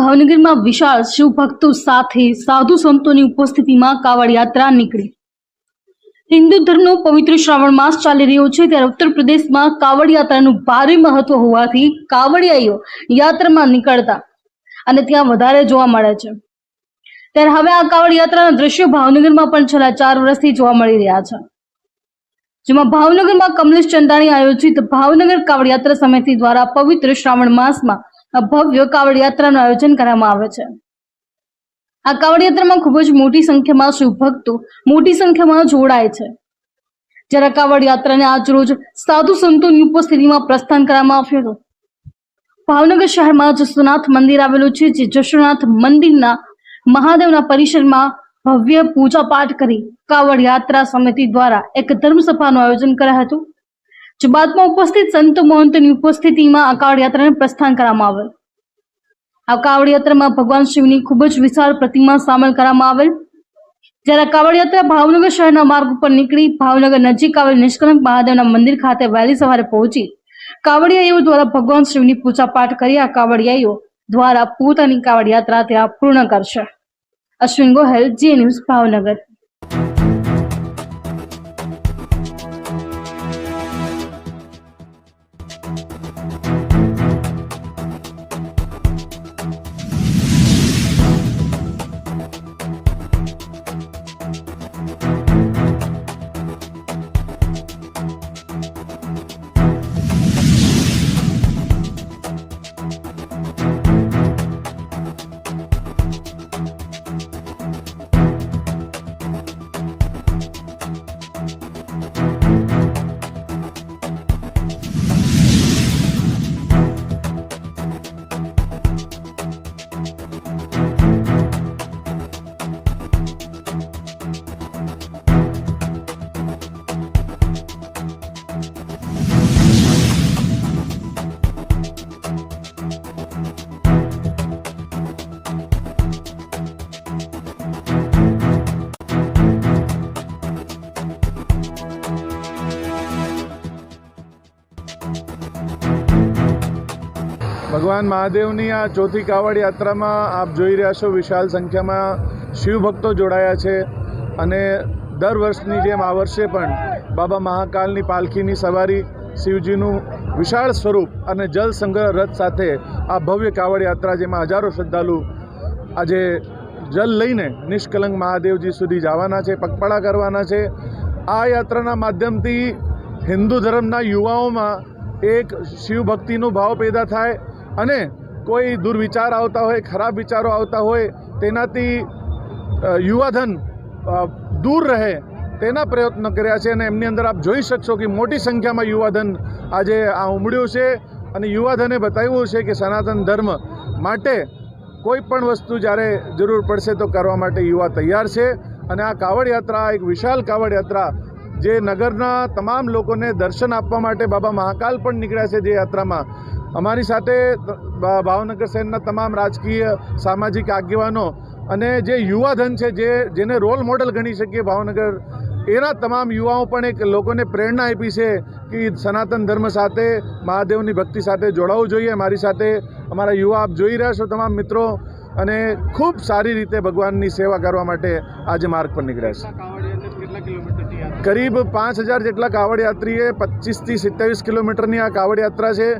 ભાવનગરમાં વિશાળ શિવ ભક્તો સાથે સાધુ સંતોની ઉપસ્થિતિમાં કાવડ યાત્રા નીકળી. હિન્દુ ધર્મનો પવિત્ર શ્રાવણ માસ ચાલી રહ્યો છે ત્યારે ઉત્તર પ્રદેશમાં કાવડ યાત્રાનું ભારે મહત્વ હોવાથી કાવડિયાઈઓ યાત્રામાં નીકળતા અને ત્યાં વધારે જોવા મળે છે. ત્યારે હવે આ કાવડ યાત્રાના દ્રશ્યો ભાવનગરમાં પણ છેલ્લા ચાર વર્ષથી જોવા મળી રહ્યા છે. જેમાં ભાવનગરમાં કમલેશ ચંદાણી આયોજિત ભાવનગર કાવડ યાત્રા સમિતિ દ્વારા પવિત્ર શ્રાવણ માસમાં ભવ્ય કાવડ યાત્રાનું આયોજન કરવામાં આવે છે. આ કાવડ યાત્રામાં ખૂબ જ મોટી સંખ્યામાં શિવભક્તો મોટી સંખ્યામાં જોડાય છે. જ્યારે કાવડ યાત્રાને આજરોજ સાધુ સંતોની ઉપસ્થિતિમાં પ્રસ્થાન કરવામાં આવ્યું હતું. ભાવનગર શહેરમાં જસુનાથ મંદિર આવેલું છે, જે જસુનાથ મંદિરના મહાદેવના પરિસરમાં ભવ્ય પૂજા પાઠ કરી કાવડ યાત્રા સમિતિ દ્વારા એક ધર્મસભાનું આયોજન કરાયું હતું. જે બાદમાં ઉપસ્થિત સંત મહંતની ઉપસ્થિતિમાં આ કાવડ યાત્રાને પ્રસ્થાન કરવામાં આવેલ. આ કાવડ યાત્રામાં ભગવાન શિવની ખૂબ જ વિશાળ પ્રતિમા સામેલ કરવામાં આવેલ. જ્યારે આ કાવડ યાત્રા ભાવનગર શહેરના માર્ગ ઉપર નીકળી ભાવનગર નજીક આવેલ નિષ્કલંક મહાદેવના મંદિર ખાતે વહેલી સવારે પહોંચી, કાવડિયાઈઓ દ્વારા ભગવાન શિવની પૂજા પાઠ કરી આ કાવડિયાઈઓ દ્વારા પોતાની કાવડ યાત્રા ત્યાં પૂર્ણ કરશે. અશ્વિન ગોહેલ જે ન્યૂઝ ભાવનગર. ભગવાન મહાદેવની આ ચોથી કાવડ યાત્રામાં આપ જોઈ રહ્યા છો વિશાળ સંખ્યામાં શિવભક્તો જોડાયા છે અને દર વર્ષની જેમ આ વર્ષે પણ બાબા મહાકાલની પાલખીની સવારી શિવજીનું વિશાળ સ્વરૂપ અને જલ સંગ્રહ રથ સાથે આ ભવ્ય કાવડ યાત્રા જેમાં હજારો શ્રદ્ધાળુ આજે જલ લઈને નિષ્કલંક મહાદેવજી સુધી જવાના છે, પગપાળા કરવાના છે. આ યાત્રાના માધ્યમથી હિન્દુ ધર્મના યુવાઓમાં એક શિવભક્તિનો ભાવ પેદા થાય અને કોઈ દુર્વિચાર આવતા હોય, ખરાબ વિચારો આવતા હોય, તેનાથી યુવાધન દૂર રહે તેના પ્રયત્નો કર્યા છે અને એમની અંદર આપ જોઈ શકશો કે મોટી સંખ્યામાં યુવાધન આજે આ ઉમડ્યું છે અને યુવાધને બતાવ્યું છે કે સનાતન ધર્મ માટે કોઈ પણ વસ્તુ જ્યારે જરૂર પડશે તો કરવા માટે યુવા તૈયાર છે. અને આ કાવડ યાત્રા એક વિશાલ કાવડ યાત્રા જે નગરના તમામ લોકોને દર્શન આપવા માટે બાબા મહાકાલ પણ નીકળ્યા છે જે યાત્રામાં. અમારી સાથે ભાવનગર શહેરના તમામ રાજકીય સામાજિક આગેવાનો અને જે યુવાધન છે જે જેને રોલ મોડલ ગણી શકીએ ભાવનગર એના તમામ યુવાઓ પણ એક લોકોને પ્રેરણા આપી છે કે સનાતન ધર્મ સાથે મહાદેવની ભક્તિ સાથે જોડાવવું જોઈએ. મારી સાથે અમારા યુવા આપ જોઈ રહ્યા છો તમામ મિત્રો અને ખૂબ સારી રીતે ભગવાનની સેવા કરવા માટે આજે માર્ગ પર નીકળ્યા છે. કરીબ પાંચ હજાર જેટલા કાવડ યાત્રીએ પચીસથી સિત્તાવીસ કિલોમીટરની આ કાવડ યાત્રા છે.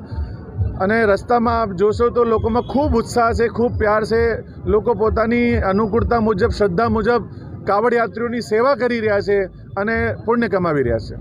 અને રસ્તામાં આપ જોશો તો લોકોમાં ખૂબ ઉત્સાહ છે, ખૂબ પ્યાર છે. લોકો પોતાની અનુકૂળતા મુજબ, શ્રદ્ધા મુજબ કાવડ યાત્રીઓની સેવા કરી રહ્યા છે અને પુણ્ય કમાવી રહ્યા છે.